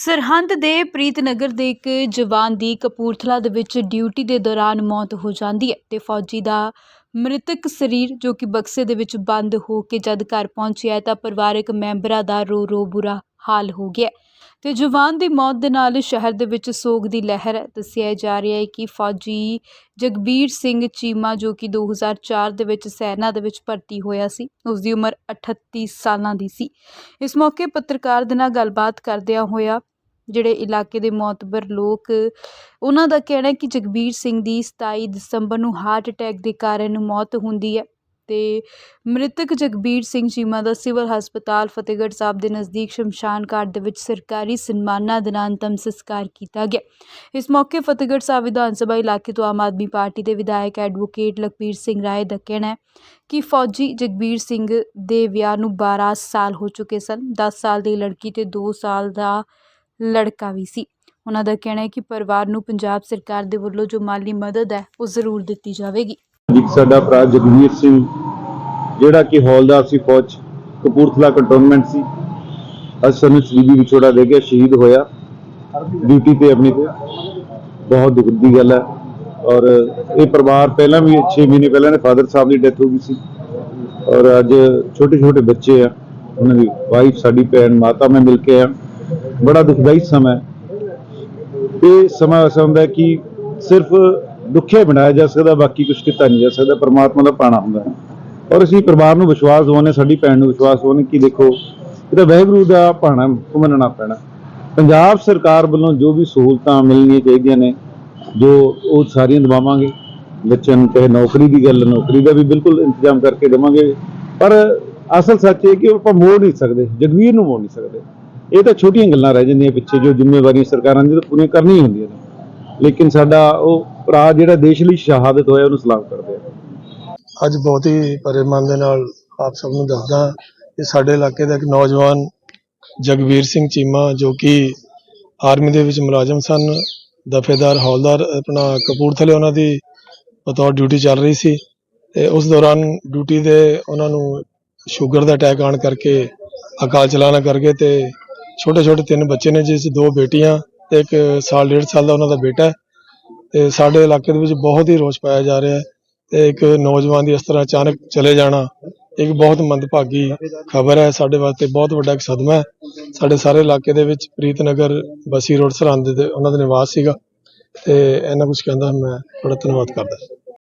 ਸਰਹੰਦ ਦੇ ਪ੍ਰੀਤਨਗਰ ਦੇ ਇੱਕ ਜਵਾਨ ਦੀ ਕਪੂਰਥਲਾ ਦੇ ਵਿੱਚ ਡਿਊਟੀ ਦੇ ਦੌਰਾਨ ਮੌਤ ਹੋ ਜਾਂਦੀ ਹੈ ਤੇ ਫੌਜੀ ਦਾ ਮ੍ਰਿਤਕ ਸਰੀਰ ਜੋ ਕਿ ਬਕਸੇ ਦੇ ਵਿੱਚ ਬੰਦ ਹੋ ਕੇ ਜਦ ਘਰ ਪਹੁੰਚਿਆ ਤਾਂ ਪਰਿਵਾਰਕ ਮੈਂਬਰਾਂ ਦਾ ਰੋ ਰੋ ਬੁਰਾ ਹਾਲ ਹੋ ਗਿਆ ਤੇ ਜਵਾਨ ਦੀ ਮੌਤ ਦੇ ਨਾਲ ਸ਼ਹਿਰ ਦੇ ਵਿੱਚ ਸੋਗ ਦੀ ਲਹਿਰ ਹੈ। ਦੱਸਿਆ ਜਾ ਰਿਹਾ ਹੈ ਕਿ ਫੌਜੀ ਜਗਬੀਰ ਸਿੰਘ ਚੀਮਾ ਜੋ ਕਿ 2004 ਦੇ ਵਿੱਚ ਸੈਨਾ ਦੇ ਵਿੱਚ ਭਰਤੀ ਹੋਇਆ ਸੀ ਉਸ ਦੀ ਉਮਰ 38 ਸਾਲਾਂ ਦੀ ਸੀ ਇਸ ਮੌਕੇ ਪੱਤਰਕਾਰ ਦੇ ਨਾਲ ਗੱਲਬਾਤ ਕਰਦਿਆਂ ਹੋਇਆ ਜਿਹੜੇ ਇਲਾਕੇ ਦੇ ਮੌਤਬਰ ਲੋਕ, ਉਹਨਾਂ ਦਾ ਕਹਿਣਾ ਕਿ ਜਗਬੀਰ ਸਿੰਘ ਦੀ 27 ਦਸੰਬਰ ਨੂੰ ਹਾਰਟ ਅਟੈਕ ਦੇ ਕਾਰਨ ਮੌਤ ਹੁੰਦੀ ਹੈ ਅਤੇ ਮ੍ਰਿਤਕ ਜਗਬੀਰ ਸਿੰਘ ਚੀਮਾ ਦਾ ਸਿਵਲ ਹਸਪਤਾਲ ਫਤਿਹਗੜ੍ਹ ਸਾਹਿਬ ਦੇ ਨਜ਼ਦੀਕ ਸ਼ਮਸ਼ਾਨ ਘਾਟ ਦੇ ਵਿੱਚ ਸਰਕਾਰੀ ਸਨਮਾਨਾਂ ਦੇ ਨਾਲ ਅੰਤਮ ਸੰਸਕਾਰ ਕੀਤਾ ਗਿਆ। ਇਸ ਮੌਕੇ ਫਤਿਹਗੜ੍ਹ ਸਾਹਿਬ ਵਿਧਾਨ ਸਭਾ ਇਲਾਕੇ ਤੋਂ ਆਮ ਆਦਮੀ ਪਾਰਟੀ ਦੇ ਵਿਧਾਇਕ ਐਡਵੋਕੇਟ ਲਖਬੀਰ ਸਿੰਘ ਰਾਏ ਦਾ ਕਹਿਣਾ ਹੈ ਕਿ ਫੌਜੀ ਜਗਬੀਰ ਸਿੰਘ ਦੇ ਵਿਆਹ ਨੂੰ 12 ਸਾਲ ਹੋ ਚੁੱਕੇ ਸਨ। 10 ਸਾਲ ਦੀ ਲੜਕੀ ਤੇ 2 ਸਾਲ ਦਾ ਲੜਕਾ ਵੀ ਸੀ। ਉਹਨਾਂ ਦਾ ਕਹਿਣਾ ਹੈ ਕਿ ਪਰਿਵਾਰ ਨੂੰ ਪੰਜਾਬ ਸਰਕਾਰ ਦੇ ਵੱਲੋਂ ਜੋ ਮਾਲੀ ਮਦਦ ਹੈ, ਉਹ ਜ਼ਰੂਰ ਦਿੱਤੀ ਜਾਵੇਗੀ। ਇੱਕ ਸਾਡਾ ਭਰਾ ਜਗਵੀਰ ਸਿੰਘ, ਜਿਹੜਾ ਕਿ ਹੌਲਦਾਰ ਸੀ ਫੌਜ, ਕਪੂਰਥਲਾ ਕੰਟੋਨਮੈਂਟ ਸੀ। ਅੱਜ ਸਾਨੂੰ ਸ਼ਹੀਦੀ ਵਿਛੋੜਾ ਦੇ ਕੇ ਸ਼ਹੀਦ ਹੋਇਆ। ਡਿਊਟੀ ਤੇ ਆਪਣੀ ਤੇ ਬਹੁਤ ਦੁੱਖ ਦੀ ਗੱਲ ਹੈ। ਔਰ ਇਹ ਪਰਿਵਾਰ ਪਹਿਲਾਂ ਵੀ 6 ਮਹੀਨੇ ਪਹਿਲਾਂ ਨੇ ਫਾਦਰ ਸਾਹਿਬ ਦੀ ਡੈਥ ਹੋ ਗਈ ਸੀ। ਔਰ ਅੱਜ ਛੋਟੇ ਛੋਟੇ ਬੱਚੇ ਆ। ਉਹਨਾਂ ਦੀ ਵਾਈਫ ਸਾਡੀ ਭੈਣ, ਮਾਤਾ ਮੈਂ ਮਿਲ ਕੇ ਆ ਬੜਾ ਦੁਖਦਾਈ ਸਮਾਂ ਹੈ। ਇਹ ਸਮਾਂ ਐਸਾ ਹੁੰਦਾ ਕਿ ਸਿਰਫ ਦੁੱਖੇ ਬਣਾਇਆ ਜਾ ਸਕਦਾ, ਬਾਕੀ ਕੁਝ ਕੀਤਾ ਨਹੀਂ ਜਾ ਸਕਦਾ, ਪਰਮਾਤਮਾ ਦਾ ਪਾਣਾ ਹੁੰਦਾ ਔਰ ਅਸੀਂ ਪਰਿਵਾਰ ਨੂੰ ਵਿਸ਼ਵਾਸ ਦਿਵਾਉਂਦੇ ਸਾਡੀ ਭੈਣ ਨੂੰ ਵਿਸ਼ਵਾਸ ਦਿਵਾਉਂਦੇ ਕਿ ਦੇਖੋ, ਇਹ ਤਾਂ ਵਹਿਗੁਰੂ ਦਾ ਪਾਣਾ ਮੰਨਣਾ ਪੈਣਾ ਪੰਜਾਬ ਸਰਕਾਰ ਵੱਲੋਂ ਜੋ ਵੀ ਸਹੂਲਤਾਂ ਮਿਲਣੀਆਂ ਚਾਹੀਦੀਆਂ ਨੇ, ਜੋ ਉਹ ਸਾਰੀਆਂ ਦਵਾਵਾਂਗੇ, ਬੱਚਿਆਂ ਨੂੰ ਚਾਹੇ ਨੌਕਰੀ ਦੀ ਗੱਲ, ਨੌਕਰੀ ਦਾ ਵੀ ਬਿਲਕੁਲ ਇੰਤਜ਼ਾਮ ਕਰਕੇ ਦੇਵਾਂਗੇ। ਪਰ ਅਸਲ ਸੱਚ ਇਹ ਕਿ ਉਹ ਆਪਾਂ ਮੋੜ ਨਹੀਂ ਸਕਦੇ, ਜਗਵੀਰ ਨੂੰ ਮੋੜ ਨਹੀਂ ਸਕਦੇ। ਇਹ ਤਾਂ ਛੋਟੀਆਂ ਗੱਲਾਂ ਰਹਿ ਜਾਂਦੀਆਂ ਪਿੱਛੇ, ਜੋ ਜ਼ਿੰਮੇਵਾਰੀਆਂ ਸਰਕਾਰਾਂ ਦੀਆਂ ਤਾਂ ਪੂਰੀਆਂ ਕਰਨੀਆਂ ਹੁੰਦੀਆਂ ਨੇ। ਲੇਕਿਨ ਸਾਡਾ ਉਹ ਭਰਾ ਜਿਹੜਾ ਦੇਸ਼ ਲਈ ਸ਼ਹਾਦਤ ਹੋਇਆ, ਉਹਨੂੰ ਸਲਾਮ ਕਰਦੇ ਆ। ਅੱਜ ਬਹੁਤ ਹੀ ਭਰੇ ਦੇ ਨਾਲ ਆਪ ਸਭ ਨੂੰ ਦੱਸਦਾ ਕਿ ਸਾਡੇ ਇਲਾਕੇ ਦਾ ਇੱਕ ਨੌਜਵਾਨ ਜਗਵੀਰ ਸਿੰਘ ਚੀਮਾ, ਜੋ ਕਿ ਆਰਮੀ ਦੇ ਵਿੱਚ ਮੁਲਾਜ਼ਮ ਸਨ, ਦਫੇਦਾਰ, ਹੌਲਦਾਰ, ਆਪਣਾ ਕਪੂਰਥਲੇ ਉਹਨਾਂ ਦੀ ਬਤੌਰ ਡਿਊਟੀ ਚੱਲ ਰਹੀ ਸੀ ਤੇ ਉਸ ਦੌਰਾਨ ਡਿਊਟੀ ਦੇ ਉਹਨਾਂ ਨੂੰ ਸ਼ੂਗਰ ਦਾ ਅਟੈਕ ਆਣ ਕਰਕੇ ਅਕਾਲ ਚਲਾਣਾ ਕਰਕੇ ਤੇ ਛੋਟੇ ਛੋਟੇ ਤਿੰਨ ਬੱਚੇ ਨੇ ਜਿਸ 'ਚ ਦੋ ਬੇਟੀਆਂ ਤੇ ਇੱਕ ਸਾਲ, ਡੇਢ ਸਾਲ ਦਾ ਉਹਨਾਂ ਦਾ ਬੇਟਾ ਹੈ। ਤੇ ਸਾਡੇ ਇਲਾਕੇ ਦੇ ਵਿੱਚ ਬਹੁਤ ਹੀ ਰੋਸ ਪਾਇਆ ਜਾ ਰਿਹਾ ਹੈ ਤੇ ਇੱਕ ਨੌਜਵਾਨ ਦੀ ਇਸ ਤਰ੍ਹਾਂ ਅਚਾਨਕ ਚਲੇ ਜਾਣਾ, ਇੱਕ ਬਹੁਤ ਮੰਦਭਾਗੀ ਖਬਰ ਹੈ ਸਾਡੇ ਵਾਸਤੇ, ਬਹੁਤ ਵੱਡਾ ਇੱਕ ਸਦਮਾ ਹੈ। ਸਾਡੇ ਸਾਰੇ ਇਲਾਕੇ ਦੇ ਵਿੱਚ ਪ੍ਰੀਤਨਗਰ ਬਸੀ ਰੋਡ ਸਰਹੰਦ ਦੇ ਉਹਨਾਂ ਦਾ ਨਿਵਾਸ ਸੀਗਾ। ਤੇ ਇਹਨਾਂ ਕੁਝ ਕਹਿੰਦਾ, ਮੈਂ ਬੜਾ ਧੰਨਵਾਦ ਕਰਦਾ।